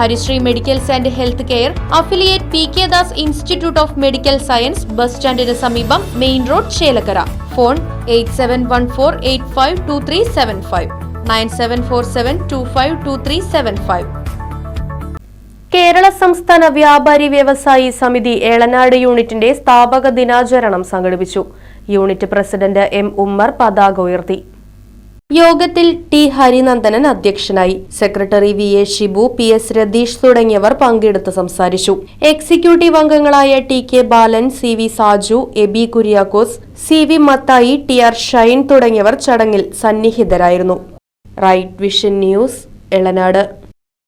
Harisree medicals and health care affiliate P K Das institute of medical science bus സ്റ്റാൻഡിന് സമീപം main road Chelakkara. Phone eight seven one four eight five two three seven five. Nine seven four seven two five two three seven five. Kerala സംസ്ഥാന വ്യാപാരി വ്യവസായി സമിതി ഏളനാട് യൂണിറ്റിന്റെ സ്ഥാപക ദിനാചരണം സംഘടിപ്പിച്ചു. യൂണിറ്റ് പ്രസിഡന്റ് എം ഉമ്മർ പതാക ഉയർത്തി. യോഗത്തിൽ ടി ഹരിനന്ദനൻ അധ്യക്ഷനായി. Secretary V A Shibu P S Ratheesh തുടങ്ങിയവർ പങ്കെടുത്ത് സംസാരിച്ചു. എക്സിക്യൂട്ടീവ് അംഗങ്ങളായ T K Balan C V Saju A B Kuriakose C V Mathai T R Shine തുടങ്ങിയവർ ചടങ്ങിൽ സന്നിഹിതരായിരുന്നു. Right vision news Elanad.